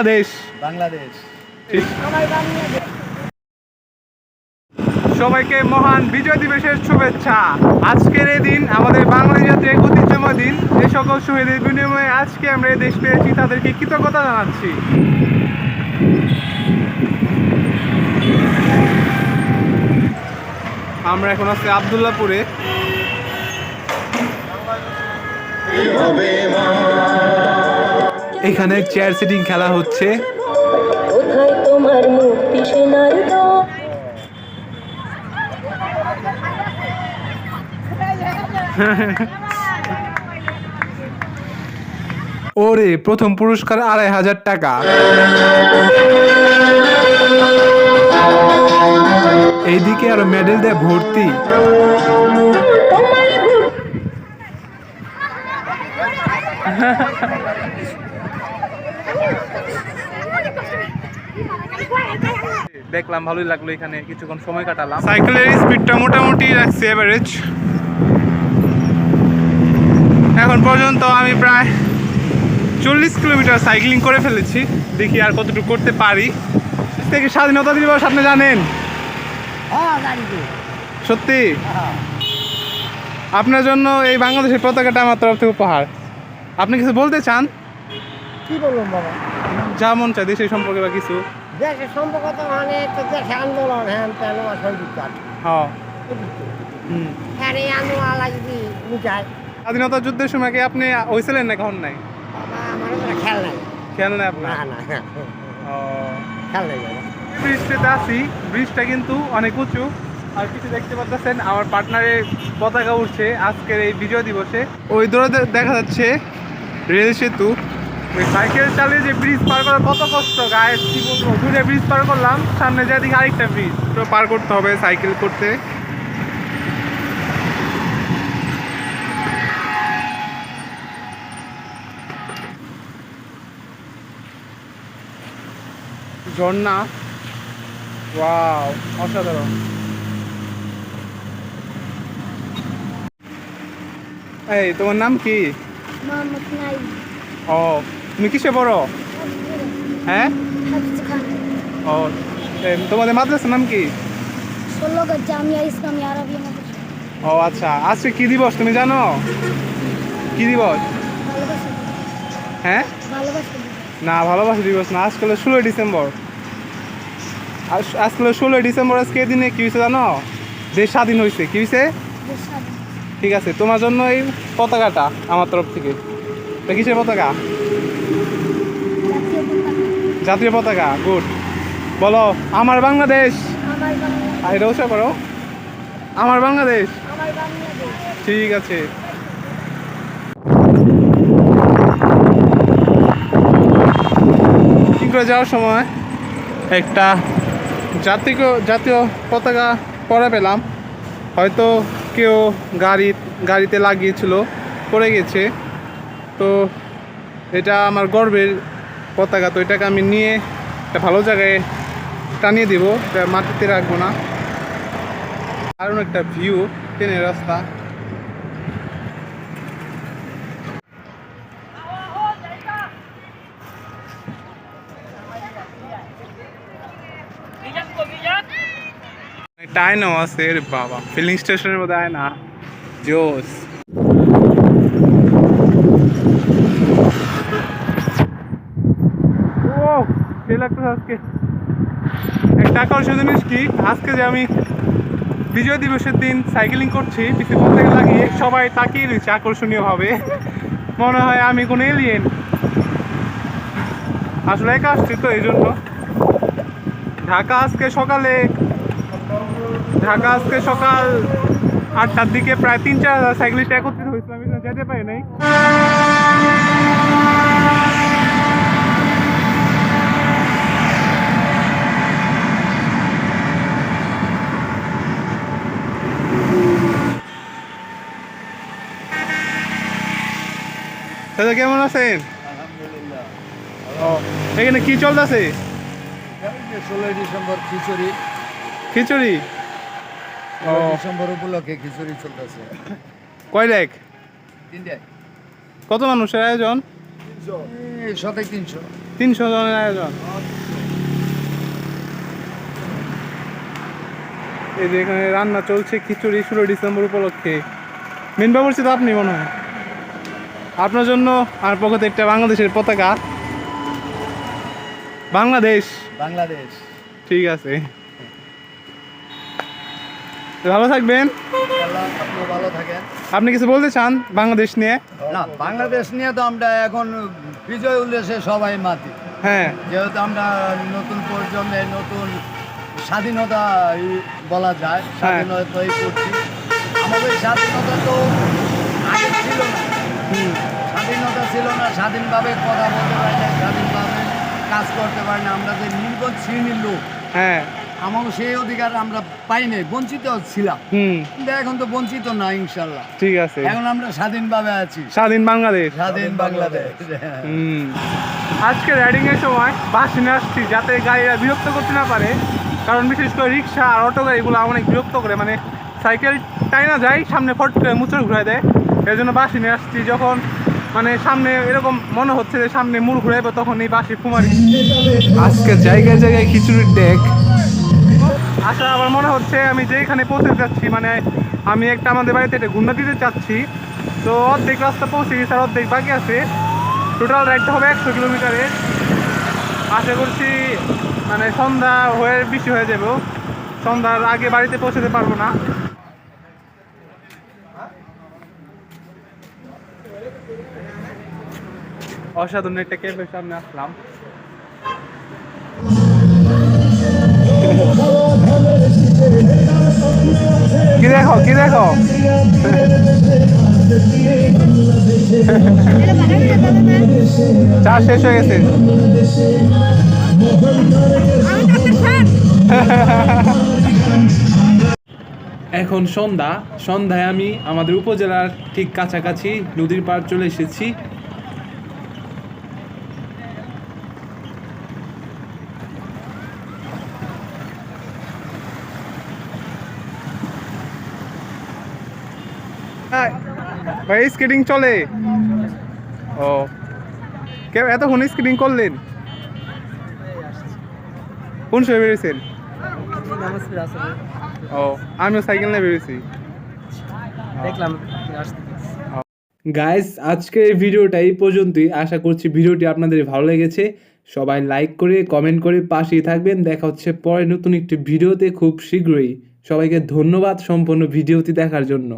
বাংলাদেশ। বাংলাদেশ। সবাইকে মহান বিজয় দিবসের শুভেচ্ছা। আজকের এই দিন আমাদের বাঙালি জাতির এক ঐতিহ্যময় দিন। যে সকল শহীদের বিনিময়ে আজকে আমরা এই দেশ পেয়েছি তাদেরকে কৃতজ্ঞতা জানাচ্ছি। আমরা এখন আছি আবদুল্লাপুরে। এখানে চেয়ার সিটিং খেলা হচ্ছে। কোথায় তোমার মুক্তি সেনার ওরে প্রথম পুরস্কার আড়াই হাজার টাকা। এইদিকে আরও মেডেল দিয়ে ভর্তি। দেখলাম ভালোই লাগল এখানে। কিছুক্ষণ সময় কাটালাম। সাইকেলের স্পিডটা মোটামুটি রাখছি অ্যাভারেজ এখন পর্যন্ত আমি প্রায় চল্লিশ কিলোমিটার সাইক্লিং করে ফেলেছি। দেখি আর কতটুকু করতে পারি। থেকে স্বাধীনতা দিবস আপনি জানেন? হ্যাঁ সত্যি? আপনার জন্য এই বাংলাদেশের পতাকাটা আমার তরফ থেকে উপহার। আপনি কিছু বলতে চান? কি বললাম বাবা? যা মন চায় দেশের সম্পর্কে বা কিছু। দেশের সম্পর্ক তো মানে তো দেশে আন্দোলন তেন হ্যাঁ। হ্যাঁ এই আন্দোলন মিটায় স্বাধীনতা যুদ্ধের সময় কি আপনি হয়েছিলেন না কখন নাই? আমার খেয়াল নাই। খেয়াল নাই আপনার? না না ও। খেয়াল নাই ব্রিজটাতে আছি ব্রিজটা কিন্তু অনেক উঁচু। আর কিছু দেখতে পাচ্ছেন আমার পার্টনারের পতাকা উঠছে আজকের এই বিজয় দিবসে। ওই দূরে দেখা যাচ্ছে রেল সেতু। সাইকেল চালিয়ে যে ব্রিজ পার করা কত কষ্ট গায়ে কি বলব? দূরে ব্রিজ পার করলাম সামনে যা দিকে আরেকটা ব্রিজ তো পার করতে হবে সাইকেল করতে। ঝর্ণা। ওয়াও অসাধারণ। এই তোমার নাম কি? মোহাম্মদ নাইম। ও তুমি কিসে বড় হ্যাঁ? ও তোমাদের মাদ্রাসার নাম কি? ও আচ্ছা। আজকে কি দিবস তুমি জানো? কি দিবস। হ্যাঁ। না ভালোবাসা দিবস না। আজকে হলো ষোলোই ডিসেম্বর। আজকে হলো ষোলোই ডিসেম্বর। আজকে দিনে কি হয়েছে জানো? দেশ স্বাধীন হয়েছে কি হয়েছে ঠিক আছে। তোমার জন্য এই পতাকাটা আমার তরফ থেকে। এটা কিসের পতাকা? জাতীয় পতাকা গুড। বলো আমার বাংলাদেশ। আর এটা উৎসব করো। আমার বাংলাদেশ। ঠিক আছে। করে যাওয়ার সময়? একটা জাতীয় জাতীয় পতাকা পরে পেলাম। হয়তো কেউ গাড়ি গাড়িতে লাগিয়েছিল পড়ে গেছে। তো এটা আমার গর্বের পতাকা, তো এটাকে আমি নিয়ে একটা ভালো জায়গায় টানিয়ে দিব মাটিতে রাখব না। দারুণ একটা ভিউ ট্রেনের রাস্তা। একটা আয়নাও আছে বাবা। ফিলিং স্টেশনের মধ্যে আয়না। জোস ও লাগতেছে আজকে। একটা আকর্ষণ জিনিস কি? আজকে যে আমি বিজয় দিবসের দিন সাইকেলিং করছি পিছিয়ে পতাকা লাগিয়ে সবাই তাকিয়ে রয়েছে আকর্ষণীয় ভাবে মনে হয় আমি কোনো এলিয়েন আসলে একা আসছি তো, এই জন্য। ঢাকা আজকে সকালে, ঢাকা আজকে সকাল আটটার দিকে প্রায় তিন চার সাইকেলিস্ট একত্রিত হয়েছিল, আমি যেতে পারি নাই। দাদা কেমন আছেন? ও এখানে কি চলতেছে? ষোলোই ডিসেম্বর খিচুড়ি। খিচুড়ি? ও। ডিসেম্বর উপলক্ষে খিচুড়ি চলতেছে। কয় লেখ কত মানুষের আয়োজন? শতাক তিনশো। তিনশো জনের আয়োজন। এই যে এখানে রান্না চলছে খিচুড়ি ষোলো ডিসেম্বর উপলক্ষে। মেন বাবুর্চি তো আপনি মনে হয়? আপনার জন্য আর পক্ষে একটা বাংলাদেশের পতাকা। বাংলাদেশ। বাংলাদেশ। ঠিক আছে। ভালো থাকবেন। ভালো থাকেন। আপনি কিছু বলতে চান বাংলাদেশ নিয়ে? না বাংলাদেশ নিয়ে তো আমরা এখন বিজয় উল্লাসে সবাই মাতি। হ্যাঁ। যেহেতু আমরা নতুন প্রজন্মের নতুন স্বাধীনতা বলা যায় স্বাধীনতাই করছি। আমাদের স্বাধীনতা তো আগে ছিল না। স্বাধীনতা ছিল না স্বাধীনভাবে কথা বলতে পারি না স্বাধীনভাবে কাজ করতে পারি না আমরা যে নির্গত শ্রেণির লোক হ্যাঁ। আমাকে সেই অধিকার আমরা পাই নাই বঞ্চিত ছিলাম। কিন্তু এখন তো বঞ্চিত না ইনশাল্লাহ ঠিক আছে। এখন আমরা স্বাধীনভাবে আছি। স্বাধীন বাংলাদেশ। স্বাধীন বাংলাদেশ। আজকে রাইডিং এর সময় বাস নিয়ে আসছি যাতে গাড়িরা বিরক্ত করতে না পারে। কারণ বিশেষ করে রিক্সা আর অটো গাড়িগুলো অনেক বিরক্ত করে মানে সাইকেল টাইনা যায় সামনে ফট করে মুচড় ঘুরে দেয়। এর জন্য বাসি নিয়ে আসছি। যখন মানে সামনে এরকম মনে হচ্ছে যে সামনে মুড় ঘুরাইবে তখন এই বাসি ফুমারি। আজকে জায়গায় জায়গায় খিচুড়ির ডেক। আচ্ছা আমার মনে হচ্ছে আমি যেখানে পৌঁছে যাচ্ছি মানে আমি একটা আমাদের বাড়িতে একটা গুন্ডা দিতে চাচ্ছি তো অর্ধেক রাস্তা পৌঁছে গেছে আর অর্ধেক বাকি আছে। টোটাল রাইডটা হবে একশো কিলোমিটারের আশা করছি মানে সন্ধ্যা হয়ে বেশি হয়ে যাব। সন্ধ্যার আগে বাড়িতে পৌঁছাতে পারব না। অসাধারণ একটা ক্যাম্পের সামনে আসলাম। কি দেখো কি দেখো? চা শেষ হয়ে গেছে। এখন সন্ধ্যা। সন্ধ্যায় আমি আমাদের উপজেলার ঠিক কাছাকাছি নদীর পাড় চলে এসেছি। ভাই স্কেটিং চলে। ও। কেউ এতক্ষণ স্কেটিং করলেন? কোন সময় বেরিয়েছেন? ও আমিও সাইকেল নিয়ে বেরিয়েছি। দেখলাম। গাইস আজকের ভিডিওটা এই পর্যন্তই। আশা করছি ভিডিওটি আপনাদের ভালো লেগেছে। সবাই লাইক করে কমেন্ট করে পাশেই থাকবেন। দেখা হচ্ছে পরে নতুন একটি ভিডিওতে খুব শীঘ্রই। সবাইকে ধন্যবাদ সম্পূর্ণ ভিডিওটি দেখার জন্য।